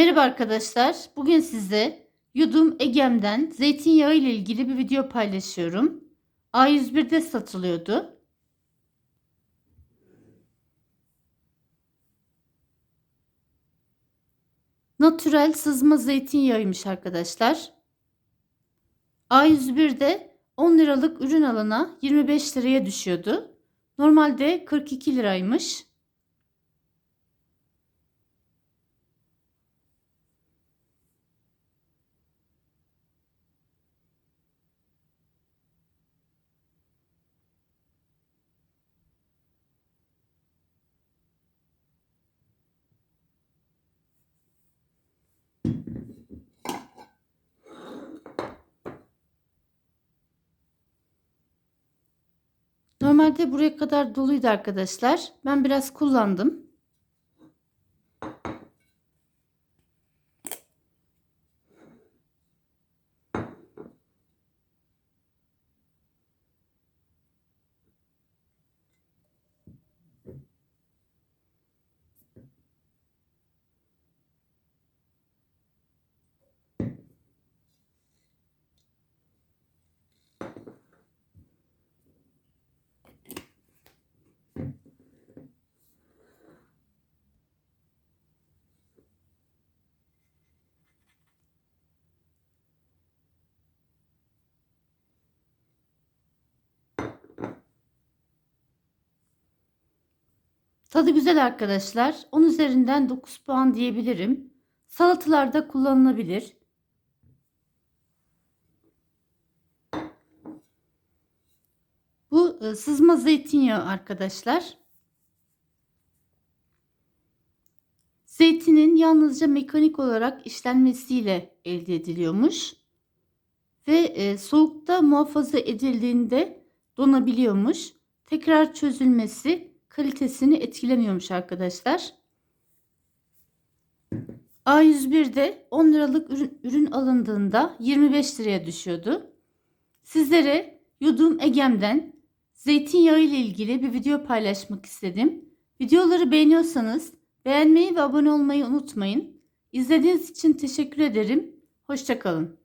Merhaba arkadaşlar. Bugün size Yudum Egem'den zeytinyağı ile ilgili bir video paylaşıyorum. A101'de satılıyordu. Natürel sızma zeytinyağıymış arkadaşlar. A101'de 10 liralık ürün alana 25 liraya düşüyordu. Normalde 42 liraymış. Normalde buraya kadar doluydu arkadaşlar. Ben biraz kullandım. Tadı güzel arkadaşlar. 10 üzerinden 9 puan diyebilirim. Salatalarda kullanılabilir. Bu e, sızma zeytinyağı arkadaşlar. Zeytinin yalnızca mekanik olarak işlenmesiyle elde ediliyormuş. Ve e, soğukta muhafaza edildiğinde donabiliyormuş. Tekrar çözülmesi kalitesini etkilemiyormuş arkadaşlar. A101'de 10 liralık ürün, ürün alındığında 25 liraya düşüyordu. Sizlere Yudum Egem'den zeytinyağı ile ilgili bir video paylaşmak istedim. Videoları beğeniyorsanız beğenmeyi ve abone olmayı unutmayın. İzlediğiniz için teşekkür ederim. Hoşçakalın.